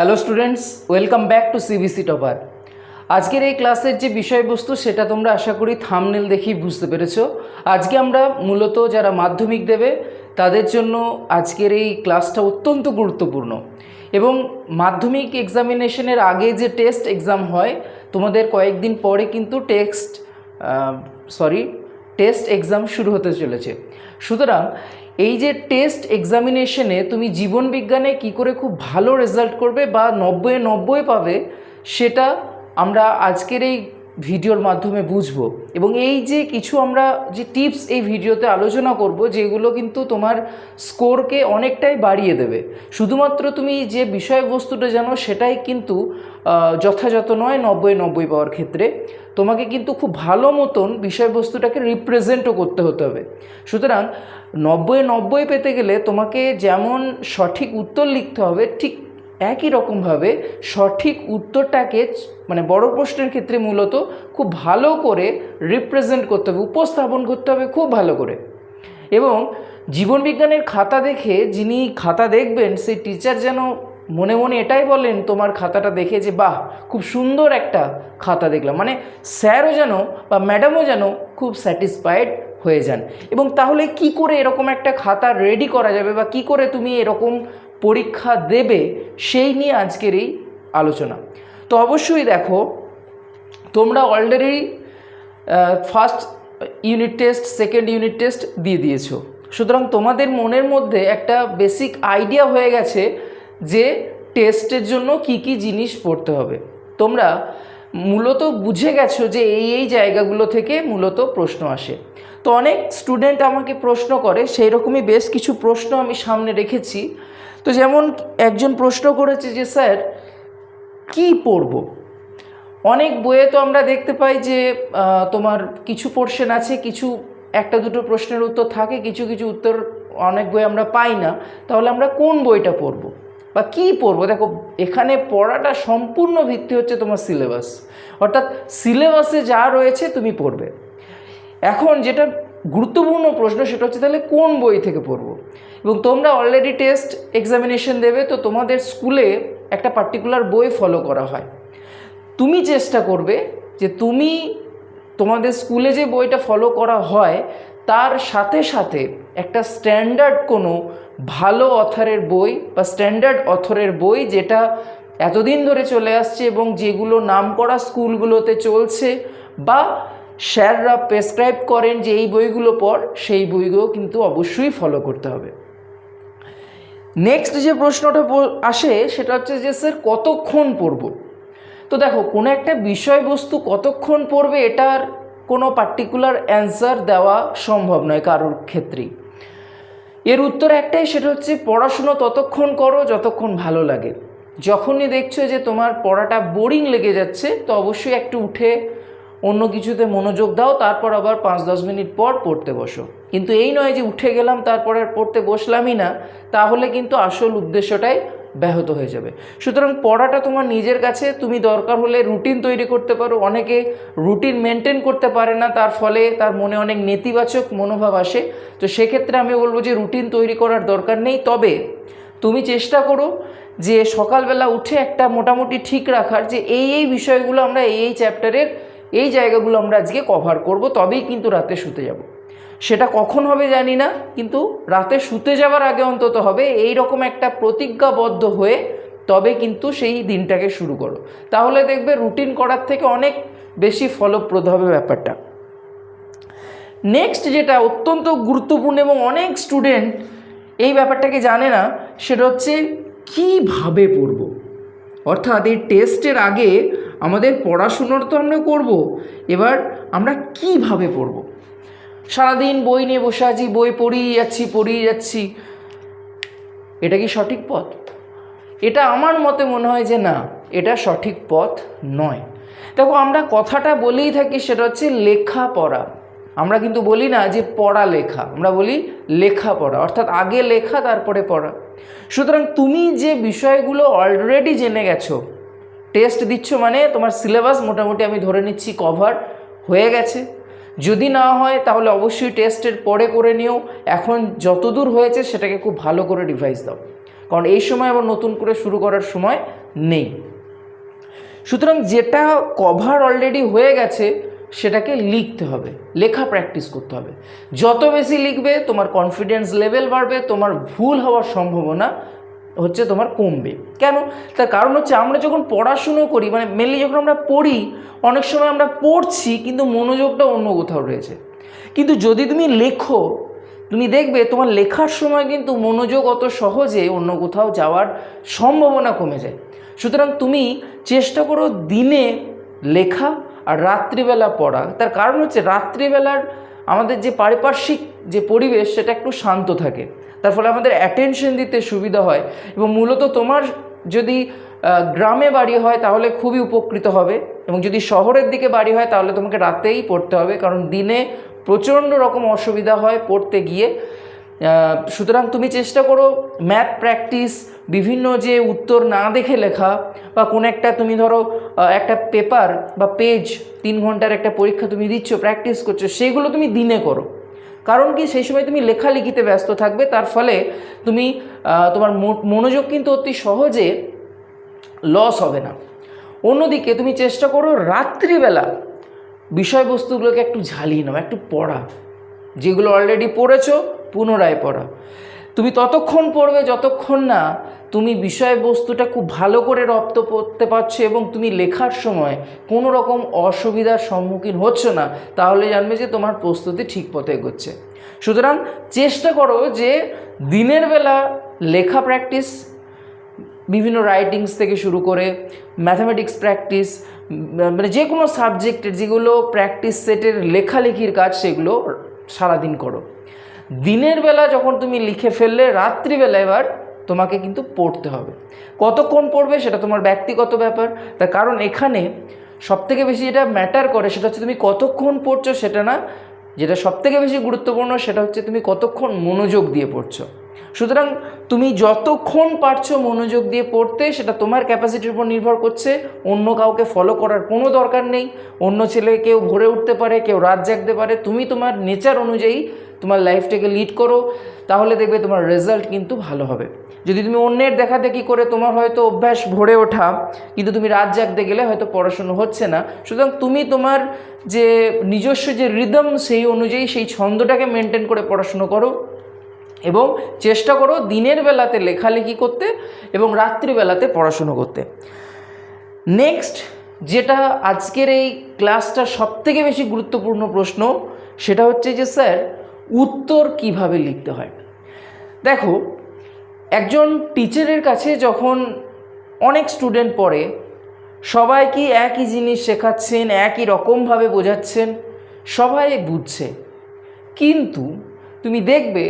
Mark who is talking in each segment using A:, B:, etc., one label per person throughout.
A: Hello students, welcome back to CBC topper আজকের এই ক্লাসের যে বিষয়বস্তু, সেটা তোমরা আশা করি থামনেল দেখেই বুঝতে পেরেছ। আজকে আমরা মূলত যারা মাধ্যমিক দেবে, তাদের জন্য আজকের এই ক্লাসটা অত্যন্ত গুরুত্বপূর্ণ। এবং মাধ্যমিক এক্সামিনেশনের আগে যে টেস্ট এক্সাম হয়, তোমাদের কয়েকদিন পরে কিন্তু টেক্সট সরি টেস্ট এক্সাম শুরু হতে চলেছে। সুতরাং এই যে টেস্ট এক্সামিনেশনে তুমি জীবন বিজ্ঞানে কি করে খুব ভালো রেজাল্ট করবে বা নব্বই নব্বই পাবে, সেটা আমরা আজকের এই ভিডিওর মাধ্যমে বুঝব। এবং এই যে কিছু আমরা যে টিপস এই ভিডিওতে আলোচনা করব, যেগুলো কিন্তু তোমার স্কোরকে অনেকটাই বাড়িয়ে দেবে। শুধুমাত্র তুমি যে বিষয়বস্তুটা জানো, সেটাই কিন্তু যথাযথ নয় নব্বই নব্বই পাওয়ার ক্ষেত্রে। তোমাকে কিন্তু খুব ভালো মতন বিষয়বস্তুটাকে রিপ্রেজেন্টও করতে হতে হবে। সুতরাং নব্বই নব্বই পেতে গেলে তোমাকে যেমন সঠিক উত্তর লিখতে হবে, ঠিক একই রকমভাবে সঠিক উত্তরটাকে মানে বড় প্রশ্নের ক্ষেত্রে মূলত খুব ভালো করে রিপ্রেজেন্ট করতে হবে, উপস্থাপন করতে হবে খুব ভালো করে। এবং জীবনবিজ্ঞানের খাতা দেখে যিনি খাতা দেখবেন, সেই টিচার যেন মনে মনে এটাই বলেন তোমার খাতাটা দেখে যে, বাহ, খুব সুন্দর একটা খাতা দেখলাম। মানে স্যারও যেন বা ম্যাডামও যেন খুব স্যাটিসফাইড হয়ে যান। এবং তাহলে কি করে এরকম একটা খাতা রেডি করা যাবে বা কি করে তুমি এরকম পরীক্ষা দেবে, সেই নিয়ে আজকের এই আলোচনা। তো অবশ্যই দেখো, তোমরা already first unit test second unit test দিয়ে দিয়েছ। সুতরাং তোমাদের মনের মধ্যে একটা বেসিক আইডিয়া হয়ে গেছে যে টেস্টের জন্য কি কি জিনিস পড়তে হবে। তোমরা মূলত বুঝে গেছো যে এই এই জায়গাগুলো থেকে মূলত প্রশ্ন আসে। তো অনেক স্টুডেন্ট আমাকে প্রশ্ন করে সেই রকমই বেশ কিছু প্রশ্ন আমি সামনে রেখেছি। তো যেমন একজন প্রশ্ন করেছে যে, স্যার, কি পড়ব? অনেক বইয়ে তো আমরা দেখতে পাই যে তোমার কিছু পোর্শন আছে, কিছু একটা দুটো প্রশ্নের উত্তর থাকে, কিছু কিছু উত্তর অনেক বই আমরা পাই না। তাহলে আমরা কোন বইটা পড়ব? বা কি পড়ব? দেখো, এখানে পড়াটা সম্পূর্ণ ভিত্তি হচ্ছে তোমার সিলেবাস অর্থাৎ সিলেবাসে যা রয়েছে তুমি পড়বে। এখন যেটা গুরুত্বপূর্ণ প্রশ্ন সেটা হচ্ছে তাহলে কোন বই থেকে পড়ব? এবং তোমরা অলরেডি টেস্ট এক্সামিনেশন দেবে, তো তোমাদের স্কুলে একটা পার্টিকুলার বই ফলো করা হয়। তুমি চেষ্টা করবে যে তুমি তোমাদের স্কুলে যে বইটা ফলো করা হয়, তার সাথে সাথে একটা স্ট্যান্ডার্ড কোনো ভালো অথরের বই বা স্ট্যান্ডার্ড অথরের বই যেটা এতদিন ধরে চলে আসছে এবং যেগুলো নামকরা স্কুলগুলোতে চলছে বা স্যাররা প্রেসক্রাইব করেন যে এই বইগুলো পর সেই বইগুলো কিন্তু অবশ্যই ফলো করতে হবে। নেক্সট যে প্রশ্নটা আসে সেটা হচ্ছে যে স্যার কতক্ষণ পড়ব? তো দেখো, কোনো একটা বিষয়বস্তু কতক্ষণ পড়বে এটার কোনো পার্টিকুলার অ্যান্সার দেওয়া সম্ভব নয় কারোর ক্ষেত্রেই। এর উত্তর একটাই, সেটা হচ্ছে পড়াশুনো ততক্ষণ করো যতক্ষণ ভালো লাগে। যখনই দেখছ যে তোমার পড়াটা বোরিং লেগে যাচ্ছে, তো অবশ্যই একটু উঠে অন্য কিছুতে মনোযোগ দাও, তারপর আবার পাঁচ দশ মিনিট পর পড়তে বসো। কিন্তু এই নয় যে উঠে গেলাম, তারপর আর পড়তে বসলামই না, তাহলে কিন্তু আসল উদ্দেশ্যটাই ব্যাহত হয়ে যাবে। সুতরাং পড়াটা তোমার নিজের কাছে, তুমি দরকার হলে রুটিন তৈরি করতে পারো। অনেকে রুটিন মেনটেন করতে পারে না, তার ফলে তার মনে অনেক নেতিবাচক মনোভাব আসে। তো সেক্ষেত্রে আমি বলব যে রুটিন তৈরি করার দরকার নেই। তবে তুমি চেষ্টা করো যে সকালবেলা উঠে একটা মোটামুটি ঠিক রাখার যে এই এই বিষয়গুলো আমরা এই এই চ্যাপ্টারের এই জায়গাগুলো আমরা আজকে কভার করব, তবেই কিন্তু রাতে শুতে যাব। সেটা কখন হবে জানি না, কিন্তু রাতে শুতে যাওয়ার আগে অন্তত হবে এই রকম একটা প্রতিজ্ঞাবদ্ধ হয়ে তবে কিন্তু সেই দিনটাকে শুরু করো। তাহলে দেখবে রুটিন করার থেকে অনেক বেশি ফলপ্রদ হবে ব্যাপারটা। নেক্সট যেটা অত্যন্ত গুরুত্বপূর্ণ এবং অনেক স্টুডেন্ট এই ব্যাপারটাকে জানে না, সেটা হচ্ছে কীভাবে পড়ব? অর্থাৎ এই টেস্টের আগে আমাদের পড়াশুনোর তো আমরা করব, এবার আমরা কীভাবে পড়ব? সারাদিন বই নিয়ে বসে আছি, বই পড়িয়ে যাচ্ছি পড়িয়ে যাচ্ছি। এটা কি সঠিক পথ? এটা আমার মতে মনে হয় যে না, এটা সঠিক পথ নয়। দেখো, আমরা কথাটা বলেই থাকি সেটা হচ্ছে লেখাপড়া আমরা কিন্তু বলি না যে পড়া লেখা, আমরা বলি লেখাপড়া অর্থাৎ আগে লেখা, তারপরে পড়া। সুতরাং তুমি যে বিষয়গুলো অলরেডি জেনে গেছো টেস্ট দিচ্ছ মানে তোমার সিলেবাস মোটামুটি আমি ধরে নিচ্ছি কভার হয়ে গেছে। যদি না হয়, তাহলে অবশ্যই টেস্টের পরে করে নিও। এখন যতদূর হয়েছে, সেটাকে খুব ভালো করে রিভাইজ দাও। কারণ এই সময় আবার নতুন করে শুরু করার সময় নেই। সুতরাং যেটা কভার অলরেডি হয়ে গেছে, সেটাকে লিখতে হবে। লেখা প্র্যাকটিস করতে হবে। যত বেশি লিখবে, তোমার কনফিডেন্স লেভেল বাড়বে, তোমার ভুল হওয়ার সম্ভাবনা হচ্ছে তোমার কমবে। কেন? তার কারণ হচ্ছে আমরা যখন পড়াশুনো করি মানে মেনলি যখন আমরা পড়ি, অনেক সময় আমরা পড়ছি, কিন্তু মনোযোগটা অন্য কোথাও রয়েছে। কিন্তু যদি তুমি লেখো, তুমি দেখবে তোমার লেখার সময় কিন্তু মনোযোগ অত সহজে অন্য কোথাও যাওয়ার সম্ভাবনা কমে যায়। সুতরাং তুমি চেষ্টা করো দিনে লেখা আর রাত্রিবেলা পড়া। তার কারণ হচ্ছে রাত্রিবেলার আমাদের যে পারিপার্শ্বিক যে পরিবেশ, সেটা একটু শান্ত থাকে। তার ফলে আমাদের অ্যাটেনশন দিতে সুবিধা হয় এবং মূলত তোমার যদি গ্রামে বাড়ি হয় তাহলে খুবই উপকৃত হবে এবং যদি শহরের দিকে বাড়ি হয় তাহলে তোমাকে রাতেই পড়তে হবে কারণ দিনে প্রচণ্ড রকম অসুবিধা হয় পড়তে গিয়ে। সুতরাং তুমি চেষ্টা করো ম্যাথ প্র্যাকটিস বিভিন্ন যে উত্তর না দেখে লেখা বা কোনো একটা তুমি ধরো একটা পেপার বা পেজ তিন ঘণ্টার একটা পরীক্ষা তুমি দিচ্ছ প্র্যাকটিস করছ, সেগুলো তুমি দিনে করো। কারণ কি সেই সময় তুমি লেখালেখিতে ব্যস্ত থাকবে, তার ফলে তুমি তোমার মনোযোগ কিন্তু অতি সহজে লস হবে না। অন্যদিকে তুমি চেষ্টা করো রাত্রিবেলা বিষয়বস্তুগুলোকে একটু ঝালিয়ে নাও, একটু পড়া। যেগুলো অলরেডি পড়েছো, পুনরায় পড়া। তুমি ততক্ষণ পড়বে যতক্ষণ না তুমি বিষয়বস্তুটা খুব ভালো করে রপ্ত করতে পারছ এবং তুমি লেখার সময় কোনো রকম অসুবিধার সম্মুখীন হচ্ছ না, তাহলে জানবে যে তোমার প্রস্তুতি ঠিক পথে এগোচ্ছে। সুতরাং চেষ্টা করো যে দিনের বেলা লেখা প্র্যাকটিস বিভিন্ন রাইটিংস থেকে শুরু করে ম্যাথামেটিক্স প্র্যাকটিস মানে যে কোনো সাবজেক্টের যেগুলো প্র্যাকটিস সেটের লেখালেখির কাজ সেগুলো সারাদিন করো। দিনের বেলা যখন তুমি লিখে ফেললে, রাত্রিবেলা এবার তোমাকে কিন্তু পড়তে হবে। কতক্ষণ পড়বে সেটা তোমার ব্যক্তিগত ব্যাপার। তার কারণ এখানে সবথেকে বেশি যেটা ম্যাটার করে সেটা হচ্ছে তুমি কতক্ষণ পড়ছো সেটা না, যেটা সবথেকে বেশি গুরুত্বপূর্ণ সেটা হচ্ছে তুমি কতক্ষণ মনোযোগ দিয়ে পড়ছো। সুতরাং তুমি যতক্ষণ পারছ মনোযোগ দিয়ে পড়তে, সেটা তোমার ক্যাপাসিটির উপর নির্ভর করছে। অন্য কাউকে ফলো করার কোনো দরকার নেই। অন্য ছেলে কেউ ভরে উঠতে পারে, কেউ রাত জাগতে পারে। তুমি তোমার নেচার অনুযায়ী তোমার লাইফটাকে লিড করো। তাহলে দেখবে তোমার রেজাল্ট কিন্তু ভালো হবে। যদি তুমি অন্যের দেখা দেখি করে তোমার হয়তো অভ্যাস ভরে ওঠা, কিন্তু তুমি রাত জাগতে গেলে হয়তো পড়াশুনো হচ্ছে না। সুতরাং তুমি তোমার যে নিজস্ব যে রিদম সেই অনুযায়ী সেই ছন্দটাকে মেনটেন করে পড়াশুনো করো এবং চেষ্টা করো দিনের বেলাতে লেখালেখি করতে এবং রাত্রিবেলাতে পড়াশুনো করতে। নেক্সট যেটা আজকের এই ক্লাসটা সবথেকে বেশি গুরুত্বপূর্ণ প্রশ্ন, সেটা হচ্ছে যে স্যার উত্তর কীভাবে লিখতে হয়? দেখো, একজন টিচারের কাছে যখন অনেক স্টুডেন্ট পড়ে, সবাই কি একই জিনিস শেখাচ্ছেন, একই রকমভাবে বোঝাচ্ছেন? সবাই বুঝছে। কিন্তু তুমি দেখবে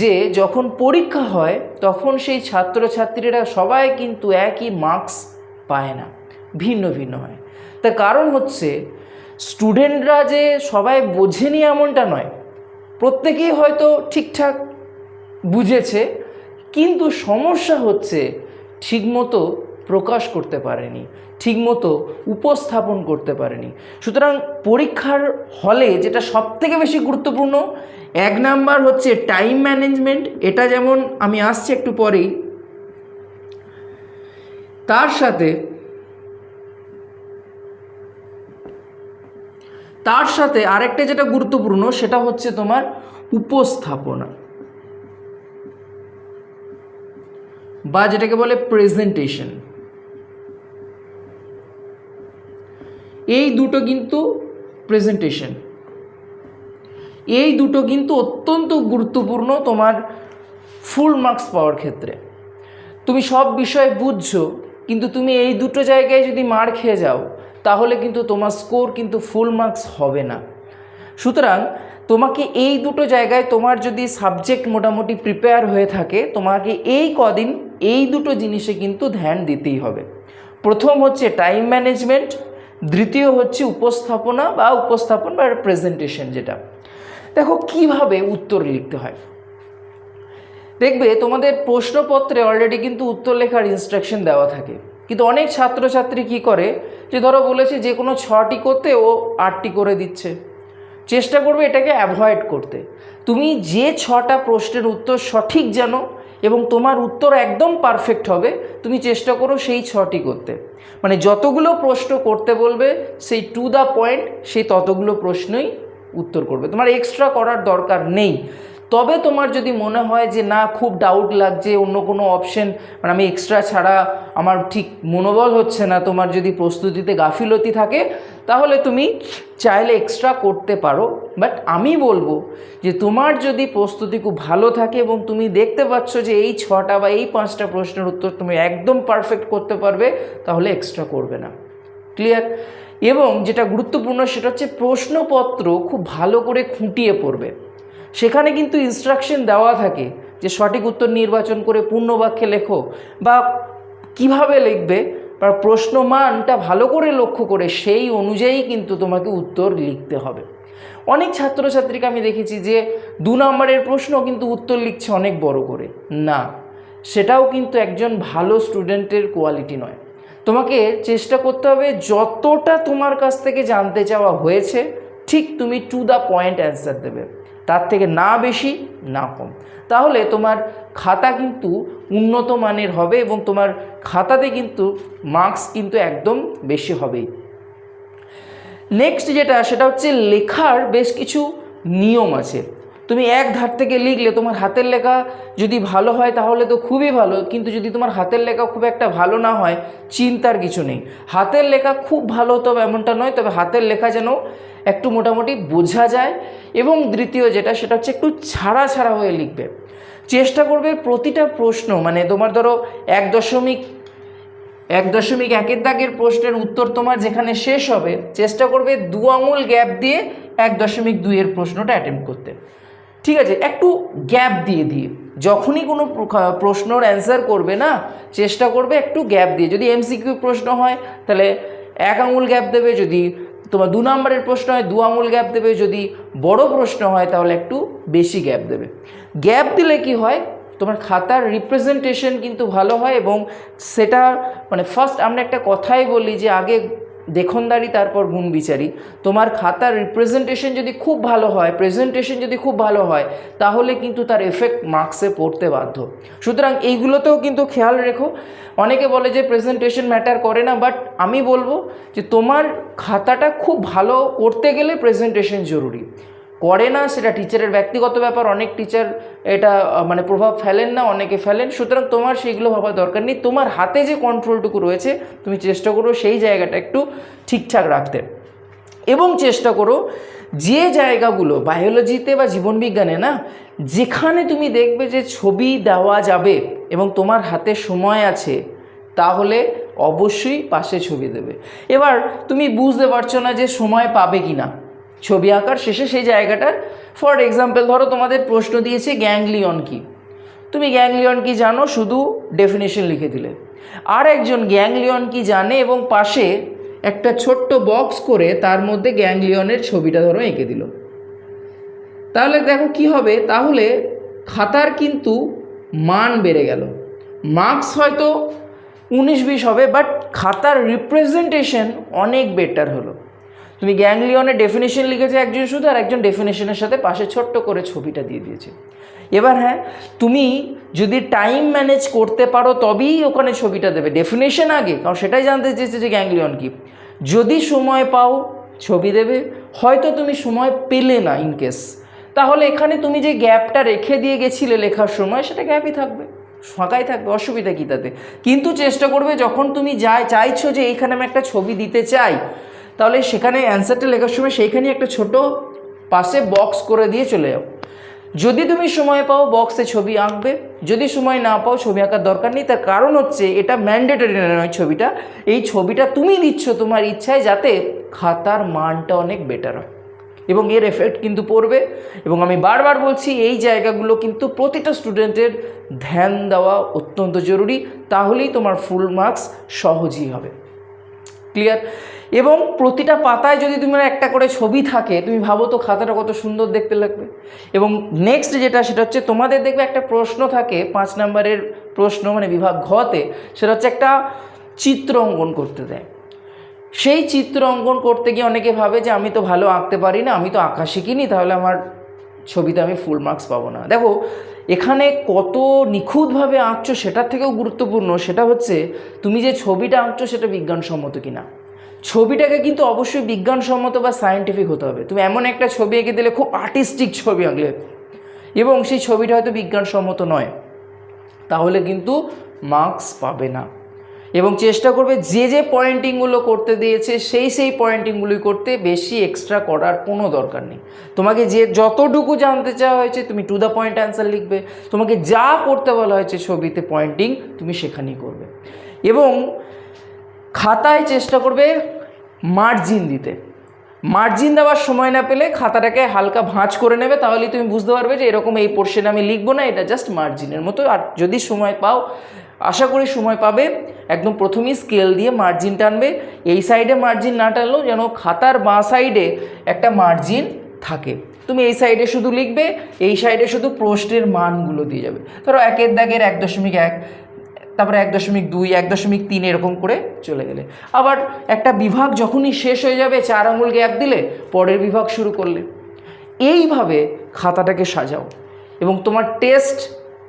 A: যে যখন পরীক্ষা হয়, তখন সেই ছাত্রছাত্রীরা সবাই কিন্তু একই মার্কস পায় না, ভিন্ন ভিন্ন হয়। তার কারণ হচ্ছে স্টুডেন্টরা যে সবাই বোঝেনি এমনটা নয়। প্রত্যেকেই হয়তো ঠিকঠাক বুঝেছে, কিন্তু সমস্যা হচ্ছে ঠিকমতো প্রকাশ করতে পারেনি, ঠিকমতো উপস্থাপন করতে পারেনি। সুতরাং পরীক্ষার হলে যেটা সবথেকে বেশি গুরুত্বপূর্ণ, এক নাম্বার হচ্ছে টাইম ম্যানেজমেন্ট এটা যেমন আমি আসছি একটু পরেই। তার সাথে তার সাথে আরেকটা যেটা গুরুত্বপূর্ণ, সেটা হচ্ছে তোমার উপস্থাপনা। বা যেটাকে বলে প্রেজেন্টেশন এই দুটো কিন্তু প্রেজেন্টেশন এই দুটো কিন্তু অত্যন্ত গুরুত্বপূর্ণ তোমার ফুল মার্কস পাওয়ার ক্ষেত্রে। তুমি সব বিষয় বুঝছ, কিন্তু তুমি এই দুটো জায়গায় যদি মার খেয়ে যাও, তাহলে কিন্তু তোমার স্কোর কিন্তু ফুল মার্কস হবে না। সুতরাং তোমাকে এই দুটো জায়গায় তোমার যদি সাবজেক্ট মোটামুটি প্রিপেয়ার হয়ে থাকে, তোমাকে এই কদিন এই দুটো জিনিসে কিন্তু ধ্যান দিতেই হবে। প্রথম হচ্ছে টাইম ম্যানেজমেন্ট দ্বিতীয় হচ্ছে উপস্থাপনা বা উপস্থাপন বা প্রেজেন্টেশন যেটা। দেখো, কীভাবে উত্তর লিখতে হয়? দেখবে, তোমাদের প্রশ্নপত্রে অলরেডি কিন্তু উত্তর লেখার ইনস্ট্রাকশন দেওয়া থাকে। কিন্তু অনেক ছাত্রছাত্রী কি করে? যে ধরো বলেছে যে কোনো ছটি করতে ও আটটি করে দিচ্ছে। চেষ্টা করবে এটাকে অ্যাভয়েড করতে। তুমি যে ছটা প্রশ্নের উত্তর সঠিক জানো এবং তোমার উত্তর একদম পারফেক্ট হবে। তুমি চেষ্টা করো সেই ছটি করতে। মানে যতগুলো প্রশ্ন করতে বলবে, সেই টু দ্য পয়েন্ট সেই ততগুলো প্রশ্নই উত্তর করবে। তোমার এক্সট্রা করার দরকার নেই। তবে তোমার যদি মনে হয় যে না, খুব ডাউট লাগছে, অন্য কোনো অপশন মানে আমি এক্সট্রা ছাড়া আমার ঠিক মনোবল হচ্ছে না, তোমার যদি প্রস্তুতিতে গাফিলতি থাকে, তাহলে তুমি চাইলে এক্সট্রা করতে পারো। বাট আমি বলব যে তোমার যদি প্রস্তুতি খুব ভালো থাকে এবং তুমি দেখতে পাচ্ছ যে এই ছটা বা এই পাঁচটা প্রশ্নের উত্তর তুমি একদম পারফেক্ট করতে পারবে, তাহলে এক্সট্রা করবে না। ক্লিয়ার এবং যেটা গুরুত্বপূর্ণ সেটা হচ্ছে প্রশ্নপত্র খুব ভালো করে খুঁটিয়ে পড়বে। সেখানে কিন্তু ইনস্ট্রাকশন দেওয়া থাকে যে সঠিক উত্তর নির্বাচন করে পূর্ণ বাক্যে লেখো বা কীভাবে লিখবে বা প্রশ্ন মানটা ভালো করে লক্ষ্য করে সেই অনুযায়ী কিন্তু তোমাকে উত্তর লিখতে হবে। অনেক ছাত্রছাত্রীকে আমি দেখেছি যে দু নম্বরের প্রশ্ন কিন্তু উত্তর লিখছে অনেক বড় করে। না, সেটাও কিন্তু একজন ভালো স্টুডেন্টের কোয়ালিটি নয়। তোমাকে চেষ্টা করতে হবে যতটা তোমার কাছ থেকে জানতে চাওয়া হয়েছে, ঠিক তুমি টু দ্য পয়েন্ট অ্যান্সার দেবে। তার থেকে না বেশি, না কম। তাহলে তোমার খাতা কিন্তু উন্নত মানের হবে এবং তোমার খাতাতে কিন্তু মার্কস কিন্তু একদম বেশি হবেই নেক্সট যেটা, সেটা হচ্ছে লেখার বেশ কিছু নিয়ম আছে। তুমি এক ধার থেকে লিখলে তোমার হাতের লেখা যদি ভালো হয় তাহলে তো খুবই ভালো, কিন্তু যদি তোমার হাতের লেখা খুব একটা ভালো না হয়, চিন্তার কিছু নেই। হাতের লেখা খুব ভালো তবে এমনটা নয়, তবে হাতের লেখা যেন একটু মোটামুটি বোঝা যায় এবং দ্বিতীয় যেটা, সেটা হচ্ছে একটু ছাড়া ছাড়া হয়ে লিখবে। চেষ্টা করবে প্রতিটা প্রশ্ন মানে তোমার ধরো এক দশমিক এক দশমিক একের দাগের প্রশ্নের উত্তর তোমার যেখানে শেষ হবে, চেষ্টা করবে দু আঙুল গ্যাপ দিয়ে এক দশমিক দুইয়ের প্রশ্নটা অ্যাটেম্প করতে। ঠিক আছে, একটু গ্যাপ দিয়ে দিয়ে। যখনই কোনো প্রশ্নর অ্যান্সার করবে না, চেষ্টা করবে একটু গ্যাপ দিয়ে। যদি এমসিকিউ প্রশ্ন হয়, তাহলে এক আঙুল গ্যাপ দেবে। যদি তোমার দু নম্বরের প্রশ্ন হয়, দু আঙুল গ্যাপ দেবে। যদি বড় প্রশ্ন হয়, তাহলে একটু বেশি গ্যাপ দেবে। গ্যাপ দিলে কি হয়? তোমার খাতার রিপ্রেজেন্টেশন কিন্তু ভালো হয় এবং সেটা মানে ফার্স্ট আমরা একটা কথাই বলি যে, আগে দেখনদারি, তারপর গুণ বিচারি। তোমার খাতার রিপ্রেজেন্টেশন যদি খুব ভালো হয় প্রেজেন্টেশন যদি খুব ভালো হয়, তাহলে কিন্তু তার এফেক্ট মার্কসে পড়তে বাধ্য। সুতরাং এইগুলোতেও কিন্তু খেয়াল রেখো। অনেকে বলে যে প্রেজেন্টেশন ম্যাটার করে না বাট আমি বলব যে তোমার খাতাটা খুব ভালো করতে গেলে প্রেজেন্টেশন জরুরি। করে না, সেটা টিচারের ব্যক্তিগত ব্যাপার, অনেক টিচার এটা মানে প্রভাব ফেলেন না, অনেকে ফেলেন। সুতরাং তোমার সেইগুলো ভাবার দরকার নেই। তোমার হাতে যে কন্ট্রোলটুকু রয়েছে, তুমি চেষ্টা করো সেই জায়গাটা একটু ঠিকঠাক রাখতে। এবং চেষ্টা করো যে জায়গাগুলো বায়োলজিতে বা জীবনবিজ্ঞানে না, যেখানে তুমি দেখবে যে ছবি দেওয়া যাবে এবং তোমার হাতে সময় আছে, তাহলে অবশ্যই পাশে ছবি দেবে। এবার তুমি বুঝতে পারছ না যে সময় পাবে কি না ছবি আঁকার শেষে সেই জায়গাটার ফর এক্সাম্পল ধরো তোমাদের প্রশ্ন দিয়েছে গ্যাংলিয়ন কি। তুমি গ্যাংলিয়ন কি জানো? শুধু ডেফিনেশন লিখে দিলে। আর একজন গ্যাংলিয়ন কি জানে? এবং পাশে একটা ছোট্ট বক্স করে তার মধ্যে গ্যাংলিয়নের ছবিটা ধরো এঁকে দিল। তাহলে দেখো কি হবে? তাহলে খাতার কিন্তু মান বেড়ে গেল। মার্কস হয়তো উনিশ বিশ হবে বাট খাতার রিপ্রেজেন্টেশন অনেক বেটার হলো। তুমি গ্যাংলিয়নের ডেফিনেশন লিখেছে একজন শুধু আর একজন ডেফিনেশনের সাথে পাশে ছোট্ট করে ছবিটা দিয়ে দিয়েছে। এবার হ্যাঁ তুমি যদি টাইম ম্যানেজ করতে পারো তবেই ওখানে ছবিটা দেবে। ডেফিনেশন আগে, কারণ সেটাই জানতে চেয়েছে যে গ্যাংলিয়ন কি। যদি সময় পাও, ছবি দেবে। হয়তো তুমি সময় পেলে না ইন কেস তাহলে এখানে তুমি যে গ্যাপটা রেখে দিয়ে গেছিলে লেখার সময়, সেটা গ্যাপই থাকবে। ফাঁকাই থাকবে, অসুবিধা কী তাতে? কিন্তু চেষ্টা করবে যখন তুমি যাই, চাইছো যে এইখানে আমি একটা ছবি দিতে চাই তাহলে সেখানে অ্যান্সারটা লেখার সময় সেইখানে একটা ছোট পাশে বক্স করে দিয়ে চলে যাও। যদি তুমি সময় পাও বক্সে ছবি আঁকবে, যদি সময় না পাও ছবি আঁকার দরকার নেই, তার কারণ হচ্ছে এটা ম্যান্ডেটরি নয় ছবিটা। এই ছবিটা তুমি দিচ্ছ তোমার ইচ্ছায় যাতে খাতার মানটা অনেক বেটার হয়। এবং এর এফেক্ট কিন্তু পড়বে। এবং আমি বারবার বলছি, এই জায়গাগুলো কিন্তু প্রতিটা স্টুডেন্টের ধ্যান দেওয়া অত্যন্ত জরুরি। তাহলেই তোমার ফুল মার্কস সহজই হবে। ক্লিয়ার এবং প্রতিটা পাতায় যদি তোমার একটা করে ছবি থাকে, তুমি ভাবো তো খাতাটা কত সুন্দর দেখতে লাগবে। এবং নেক্সট যেটা, সেটা হচ্ছে তোমাদের দেখবে একটা প্রশ্ন থাকে, পাঁচ নম্বরের প্রশ্ন মানে বিভাগ ঘতে, সেটা হচ্ছে একটা চিত্র অঙ্কন করতে দেয়। সেই চিত্র অঙ্কন করতে গিয়ে অনেকে ভাবে যে আমি তো ভালো আঁকতে পারি না, আমি তো আঁকা শিখিনি, তাহলে আমার ছবিতে আমি ফুল মার্কস পাবো না। দেখো এখানে কত নিখুঁতভাবে আঁকছো সেটার থেকেও গুরুত্বপূর্ণ, সেটা হচ্ছে তুমি যে ছবিটা আঁকছো সেটা বিজ্ঞানসম্মত কিনা। ছবিটাকে কিন্তু অবশ্যই বিজ্ঞানসম্মত বা সায়েন্টিফিক হতে হবে। তুমি এমন একটা ছবি এঁকে দিলে খুব আর্টিস্টিক ছবি আঁকলে এবং সেই ছবিটা হয়তো বিজ্ঞানসম্মত নয়। তাহলে কিন্তু মার্কস পাবে না। এবং চেষ্টা করবে যে যে পয়েন্টিংগুলো করতে দিয়েছে, সেই সেই পয়েন্টিংগুলোই করতে বেশি এক্সট্রা করার কোনো দরকার নেই। তোমাকে যে যতটুকু জানতে চাওয়া হয়েছে, তুমি টু দ্য পয়েন্ট অ্যান্সার লিখবে। তোমাকে যা করতে বলা হয়েছে ছবিতে পয়েন্টিং তুমি সেখানেই করবে। এবং খাতায় চেষ্টা করবে মার্জিন দিতে। মার্জিন দেওয়ার সময় না পেলে খাতাটাকে হালকা ভাঁজ করে নেবে, তাহলেই তুমি বুঝতে পারবে যে এরকম এই পোর্শনে আমি লিখব না, এটা জাস্ট মার্জিনের মতো। আর যদি সময় পাও আশা করি সময় পাবে। একদম প্রথমেই স্কেল দিয়ে মার্জিন টানবে। এই সাইডে মার্জিন না টানলেও যেন খাতার বাঁ সাইডে একটা মার্জিন থাকে। তুমি এই সাইডে শুধু লিখবে, এই সাইডে শুধু প্রশ্নের মানগুলো দিয়ে যাবে। ধরো একের দাগের এক দশমিক এক, তারপরে এক দশমিক দুই, এক দশমিক তিন এরকম করে চলে গেলে। আবার একটা বিভাগ যখনই শেষ হয়ে যাবে, চার আঙুল গ্যাপ দিলে, পরের বিভাগ শুরু করলে। এইভাবে খাতাটাকে সাজাও এবং তোমার টেস্ট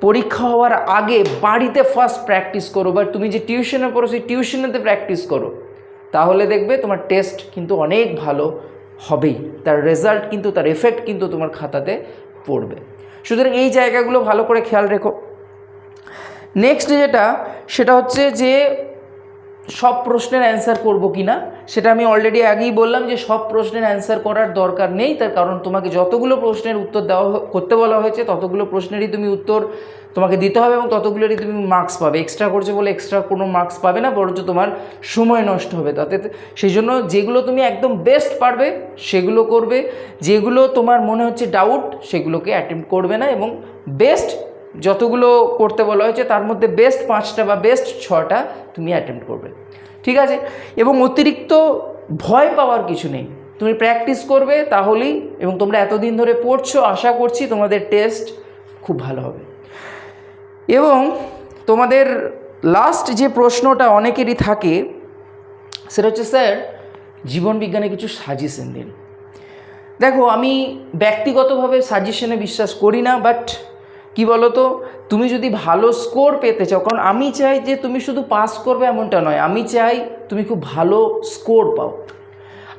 A: পরীক্ষা হওয়ার আগে বাড়িতে ফার্স্ট প্র্যাকটিস করো, বা তুমি যে টিউশনে পড়ো, সেই টিউশনেতে প্র্যাকটিস করো। তাহলে দেখবে তোমার টেস্ট কিন্তু অনেক ভালো হবেই। তার রেজাল্ট কিন্তু, তার এফেক্ট কিন্তু তোমার খাতাতে পড়বে। সুতরাং এই জায়গাগুলো ভালো করে খেয়াল রেখো। নেক্সট যেটা, সেটা হচ্ছে যে সব প্রশ্নের অ্যান্সার করব কি না সেটা আমি অলরেডি আগেই বললাম যে সব প্রশ্নের অ্যান্সার করার দরকার নেই, তার কারণ তোমাকে যতগুলো প্রশ্নের উত্তর দেওয়া করতে বলা হয়েছে, ততগুলো প্রশ্নেরই তুমি উত্তর তোমাকে দিতে হবে এবং ততগুলোরই তুমি মার্কস পাবে। এক্সট্রা করছে বলে এক্সট্রা কোনো মার্কস পাবে না, বরঞ্চ তোমার সময় নষ্ট হবে। তাতে সেই জন্য যেগুলো তুমি একদম বেস্ট পারবে, সেগুলো করবে। যেগুলো তোমার মনে হচ্ছে ডাউট সেগুলোকে অ্যাটেম্প করবে না এবং বেস্ট যতগুলো করতে বলা হয়েছে, তার মধ্যে বেস্ট পাঁচটা বা বেস্ট ছটা তুমি অ্যাটেম্প করবে। ঠিক আছে? এবং অতিরিক্ত ভয় পাওয়ার কিছু নেই। তুমি প্র্যাকটিস করবে তাহলেই এবং তোমরা এতদিন ধরে পড়ছো, আশা করছি তোমাদের টেস্ট খুব ভালো হবে। এবং তোমাদের লাস্ট যে প্রশ্নটা অনেকেরই থাকে, সেটা হচ্ছে, স্যার, জীবন বিজ্ঞানে কিছু সাজেশন দিন। দেখো, আমি ব্যক্তিগতভাবে সাজেশনে বিশ্বাস করি না বাট কি বলো তো তুমি যদি ভালো স্কোর পেতে চাও, কারণ আমি চাই যে তুমি শুধু পাস করবে এমনটা নয়, আমি চাই তুমি খুব ভালো স্কোর পাও।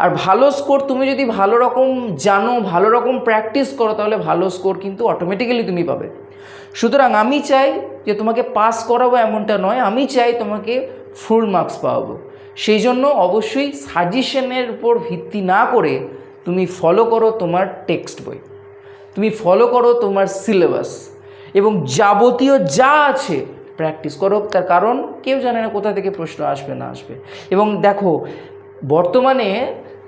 A: আর ভালো স্কোর তুমি যদি ভালো রকম জানো, ভালো রকম প্র্যাকটিস করো, তাহলে ভালো স্কোর কিন্তু অটোমেটিক্যালি তুমি পাবে। সুতরাং আমি চাই যে তোমাকে পাস করাবো এমনটা নয়, আমি চাই তোমাকে ফুল মার্কস পাওয়াবো। সেই জন্য অবশ্যই সাজেশনের উপর ভিত্তি না করে তুমি ফলো করো তোমার টেক্সট বই। তুমি ফলো করো তোমার সিলেবাস এবং যাবতীয় যা আছে প্র্যাকটিস করো। তার কারণ কেউ জানে না কোথা থেকে প্রশ্ন আসবে, না আসবে। এবং দেখো, বর্তমানে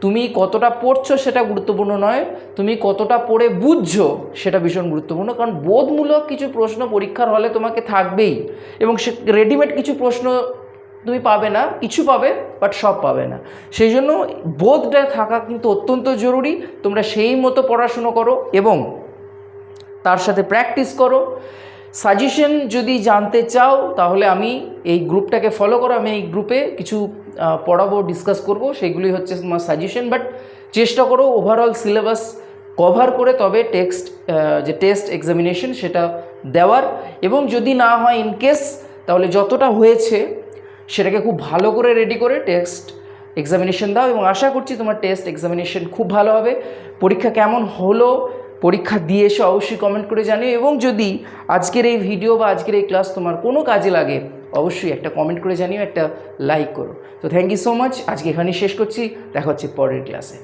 A: তুমি কতটা পড়ছো সেটা গুরুত্বপূর্ণ নয়, তুমি কতটা পড়ে বুঝছ সেটা ভীষণ গুরুত্বপূর্ণ, কারণ বোধমূলক কিছু প্রশ্ন পরীক্ষার হলে তোমাকে থাকবেই। এবং সে রেডিমেড কিছু প্রশ্ন তুমি পাবে না, কিছু পাবে বাট সব পাবে না। সেই জন্য বোধটা থাকা কিন্তু অত্যন্ত জরুরি। তোমরা সেই মতো পড়াশুনো করো এবং তার সাথে প্র্যাকটিস করো। সাজেশন যদি জানতে চাও, তাহলে আমি এই গ্রুপটাকে ফলো করো। আমি এই গ্রুপে কিছু পড়াবো ডিসকাস করব। সেগুলি হচ্ছে তোমার সাজেশন বাট চেষ্টা করো ওভারঅল সিলেবাস কভার করে, তবে টেক্সট যে টেস্ট এক্সামিনেশন সেটা দেওয়ার। এবং যদি না হয় ইন কেস তাহলে যতটা হয়েছে, সেটাকে খুব ভালো করে রেডি করে টেক্সট এক্সামিনেশন দাও। এবং আশা করছি তোমার টেস্ট এক্সামিনেশন খুব ভালো হবে। পরীক্ষা কেমন হলো পরীক্ষা দিয়ে এসে অবশ্যই কমেন্ট করে জানিও এবং যদি আজকের এই ভিডিও বা আজকের এই ক্লাস তোমার কোনো কাজে লাগে, অবশ্যই একটা কমেন্ট করে জানিও, একটা লাইক করো। তো থ্যাংক ইউ সো মাচ আজকে এখানেই শেষ করছি, দেখা হচ্ছে পরের ক্লাসে